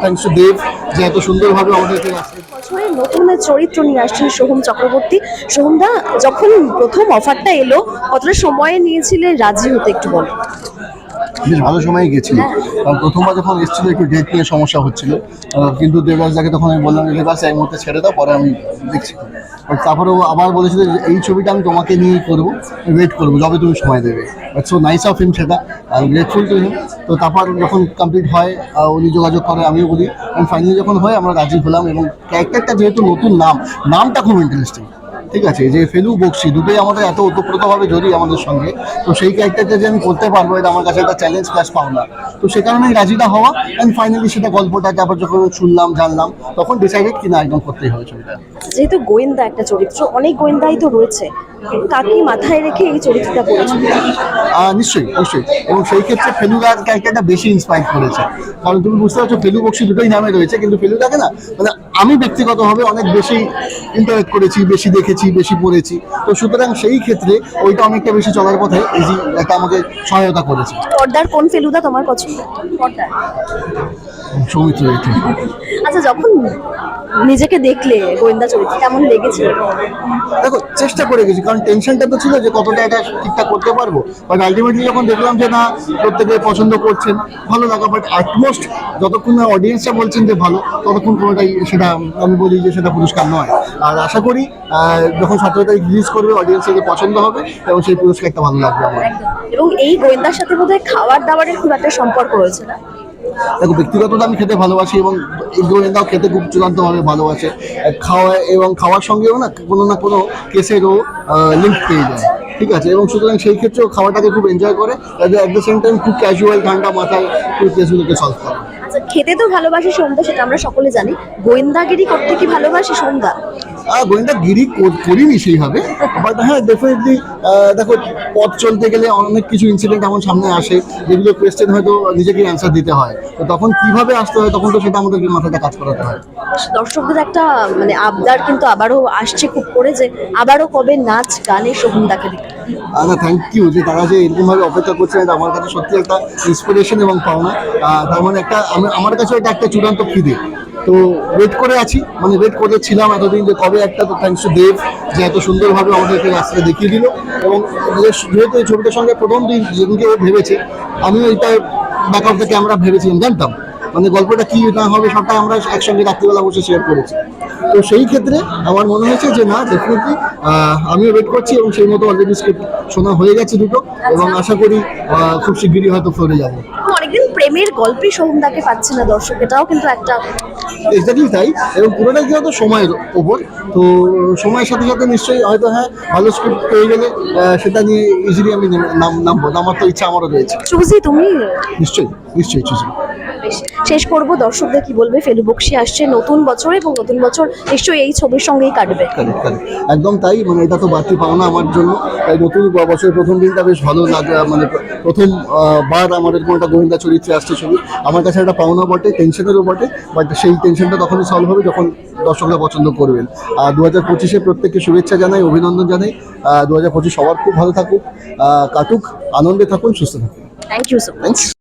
Thanks to দেব যে এত সুন্দরভাবে আমাদেরকে আজকে নতুন চরিত্র নিয়ে আসছেন সোহম চক্রবর্তী। সোহমদা, যখন প্রথম অফারটা এলো, কতটা সময় নিয়েছিলে রাজি হতে একটু বলো। বেশ ভালো সময় গেছিল। কারণ প্রথমবার যখন এসেছিল, একটু ডেট নিয়ে সমস্যা হচ্ছিল। কিন্তু দেবরাজদাকে তখন আমি বললাম দেবরাজ এই মুহূর্তে ছেড়ে দাও, পরে আমি দেখছি। বাট তারপরে ও আবার বলেছিল যে, এই ছবিটা আমি তোমাকে নিয়েই করব ওয়েট করব, যবে তুমি সময় দেবে। But so nice of him সেটা, আর গ্রেটফুল টু হিম তো তারপর যখন কমপ্লিট হয় উনি যোগাযোগ করে, আমিও বলি এবং ফাইনালি যখন হয়, আমরা রাজি হলাম এবং ক্যারেক্টারটা যেহেতু নতুন নাম, নামটা খুব ইন্টারেস্টিং ঠিক আছে যে ফেলু বক্সি দুটোই আমাদের এত ওতপ্রোতভাবে জড়িয়ে আমাদের সঙ্গে তো সেই ক্যারেক্টারটা যে আমি করতে পারব এটা আমার কাছে একটা চ্যালেঞ্জ প্লাস পাওনা। তো সে কারণেই রাজিটা হওয়া অ্যান্ড ফাইনালি সেটা গল্পটা তারপর যখন শুনলাম জানলাম তখন ডিসাইডেড কিনা একদম করতেই হবে ছবিটা। যেহেতু গোয়েন্দা একটা চরিত্র অনেক গোয়েন্দাই তো রয়েছে কাকে মাথায় রেখে এই চরিত্রটা করেছে? নিশ্চয়ই নিশ্চয়ই এবং সেই ক্ষেত্রে ফেলুদার ক্যারেক্টারটা বেশি ইন্সপায়ার করেছে। কারণ তুমি বুঝতে পারছ ফেলু বক্সি দুটোই নামে রয়েছে কিন্তু ফেলুদাকে না মানে আমি ব্যক্তিগতভাবে অনেক বেশি ইন্টারেক্ট করেছি বেশি দেখেছি বেশি পড়েছি। তো সুতরাং সেই ক্ষেত্রে ওইটা অনেকটা বেশি চলার পথে এই যে একটা আমাকে সহায়তা করেছে। পর্দার কোন ফেলুদা তোমার পছন্দ? পর্দার। সৌমিত্র আচ্ছা যখন নিজেকে দেখলে গোয়েন্দা চরিত্র কেমন লেগেছিল দেখো চেষ্টা করে গেছি কারণ টেনশনটা তো ছিল যে কতটা এটা ঠিকঠাক করতে পারব। বাট আলটিমেটলি যখন দেখলাম যে না প্রত্যেকে পছন্দ করছেন ভালো লাগা বাট অ্যাটমোস্ট যতক্ষণ না অডিয়েন্সটা বলছেন যে ভালো ততক্ষণ কোনোটাই সেটা আমি বলি যে সেটা পুরস্কার নয়। আর আশা করি যখন সতেরো তারিখ রিলিজ করবে অডিয়েন্সের পছন্দ হবে এবং সেই পুরস্কারটা ভালো লাগবে আমার। এবং এই গোয়েন্দার সাথে বোধহয় খাবার দাবারের খুব একটা সম্পর্ক রয়েছে না? দেখো, ব্যক্তিগত আমি খেতে ভালোবাসি এবং গোয়েন্দাও খেতে খুব চূড়ান্তভাবে ভালোবাসে। খাওয়া এবং খাওয়ার সঙ্গেও না কোনো না কোনো কেসেরও লিঙ্ক পেয়ে যায়। ঠিক আছে? এবং সুতরাং সেই ক্ষেত্রেও খাওয়াটাকে খুব এনজয় করে। অ্যাট দ্য সেম টাইম খুব ক্যাজুয়াল ঠান্ডা মাথায় কেসগুলোকে সলভ করে। খেতে তো ভালোবাসি সন্ধ্যা সেটা আমরা সকলে জানি। গোয়েন্দাগিরি করতে কি ভালোবাসি সন্ধ্যা? করিনি সেইভাবে বাট হ্যাঁ ডেফিনেটলি দেখো পথ চলতে গেলে অনেক কিছু ইনসিডেন্ট এমন সামনে আসে যেগুলো কোয়েশ্চেন হয়তো নিজেকে অ্যান্সার দিতে হয়। তো তখন কীভাবে আসতে হয় তখন তো সেটা আমাদেরকে মাথাটা কাজ করাতে হয়। দর্শকদের একটা মানে আবদার কিন্তু আবারও আসছে খুব করে যে আবারও কবে নাচ গানে সোহমদাকে দেখতে। না থ্যাংক ইউ যে তারা যে এরকমভাবে অপেক্ষা করছে, এটা আমার কাছে সত্যি একটা ইন্সপিরেশন এবং পাওনা। তার মানে একটা, আমি- আমার কাছে এটা একটা চূড়ান্ত ফিদে তো ওয়েট করে আছি মানে ওয়েট করেছিলাম এতদিন যে কবে একটা, তো থ্যাংকস টু দেব যে এত সুন্দরভাবে আমাদেরকে রাস্তাটা দেখিয়ে দিল। এবং যেহেতু এই ছবিটার সঙ্গে প্রথম দিন যেদিনকে ভেবেছে, আমিও এটা ব্যাক অফ দ্য ক্যামেরা ভেবেছিলাম, জানতাম। মানে গল্পটা কি না হবে সবটা আমরা একসঙ্গে রাত্রিবেলা বসে শেয়ার করেছি। তো সেই ক্ষেত্রে আমার মনে হয়েছে যে না ডেফিনেটলি আমিও ওয়েট করছি এবং সেই মতো অলরেডি স্ক্রিপ্ট শোনা হয়ে গেছে দুটো এবং আশা করি খুব শিগগিরই হয়তো ফ্লোরে যাব। অনেকদিন প্রেমের গল্পে সোহমদাকে পাচ্ছে না দর্শক এটাও কিন্তু একটা এক্স্যাক্টলি তাই এবং পুরোটাই কি হতো সময়ের ওপর। তো সময়ের সাথে সাথে নিশ্চয়ই হয়তো হ্যাঁ ভালো স্ক্রিপ্ট পেয়ে গেলে সেটা নিয়ে ইজিলি আমি নাম নামবো নামার তো ইচ্ছা আমারও রয়েছে। চুজি তুমি? নিশ্চয়ই নিশ্চয়ই চুজি। বেশ, শেষ করব দর্শকদের কি বলবে? ফেলু বক্সি আসছে নতুন বছর এবং নতুন বছর নিশ্চয়ই এই ছবির সঙ্গেই কাটবে। একদম তাই মানে এটা তো বাড়তি পাওনা আমার জন্য। তাই নতুন বছরের প্রথম দিনটা বেশ ভালো লাগে মানে প্রথম বার আমাদের কোনো একটা গোয়েন্দা চরিত্রে আসছে ছবি। আমার কাছে একটা পাওনা বটে টেনশনেরও বটে বাট সেই টেনশনটা তখনই সলভ হবে যখন দর্শকরা পছন্দ করবেন। আর দু হাজার পঁচিশে প্রত্যেককে শুভেচ্ছা জানাই অভিনন্দন জানাই। দু হাজার পঁচিশ সবার খুব ভালো থাকুক কাটুক আনন্দে থাকুন সুস্থ থাকুন। Thank you so much